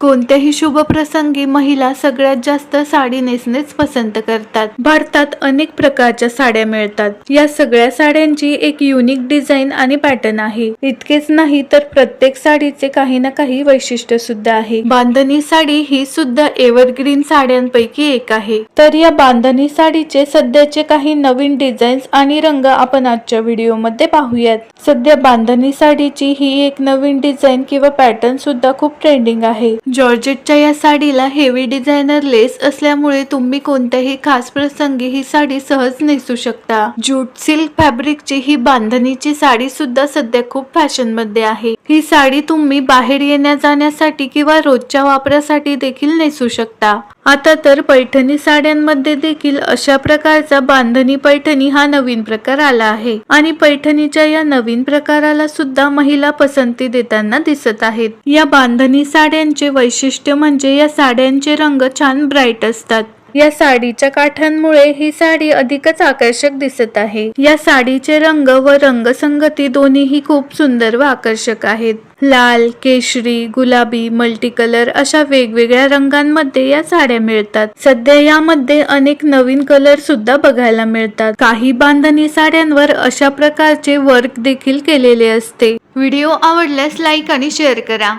कोणत्याही शुभ प्रसंगी महिला सगळ्यात जास्त साडी नेसणेच पसंत करतात. भारतात अनेक प्रकारच्या साड्या मिळतात. या सगळ्या साड्यांची एक युनिक डिझाईन आणि पॅटर्न आहे. इतकेच नाही तर प्रत्येक साडीचे काही ना काही वैशिष्ट्य सुद्धा आहे. बांधणी साडी ही सुद्धा एव्हरग्रीन साड्यांपैकी एक आहे. तर या बांधणी साडीचे सध्याचे काही नवीन डिझाईन्स आणि रंग आपण आजच्या व्हिडिओमध्ये पाहूयात. सध्या बांधणी साडीची ही एक नवीन डिझाईन किंवा पॅटर्न सुद्धा खूप ट्रेंडिंग आहे. जॉर्जेटच्या या साडीला हेवी डिझायनर लेस असल्यामुळे तुम्ही कोणत्याही खास प्रसंगी ही साडी सहज नेसू शकता. जूट सिल्क फॅब्रिकची ही बांधणीची साडी सुद्धा सध्या खूप फॅशनमध्ये आहे. ही साडी तुम्ही बाहेर येण्या जाण्यासाठी किंवा रोजच्या वापरासाठी देखील नेसू शकता. आता तर पैठणी साड्यांमध्ये देखील अशा प्रकारचा बांधणी पैठणी हा नवीन प्रकार आला आहे. आणि पैठणीच्या या नवीन प्रकाराला सुद्धा महिला पसंती देताना दिसत आहेत. या बांधणी साड्यांचे वैशिष्ट्य म्हणजे या साड्यांचे रंग छान ब्राईट असतात. या साडीच्या काठांमुळे ही साडी अधिकच आकर्षक दिसत आहे. या साडीचे रंग व रंगसंगती दोन्हीही खूप सुंदर व आकर्षक आहेत. लाल केशरी गुलाबी मल्टी कलर अशा वेगवेगळ्या रंगांमध्ये या साड्या मिळतात. सध्या यामध्ये अनेक नवीन कलर सुद्धा बघायला मिळतात. काही बांधणी साड्यांवर अशा प्रकारचे वर्क देखील केलेले असते. व्हिडिओ आवडल्यास लाईक आणि शेअर करा.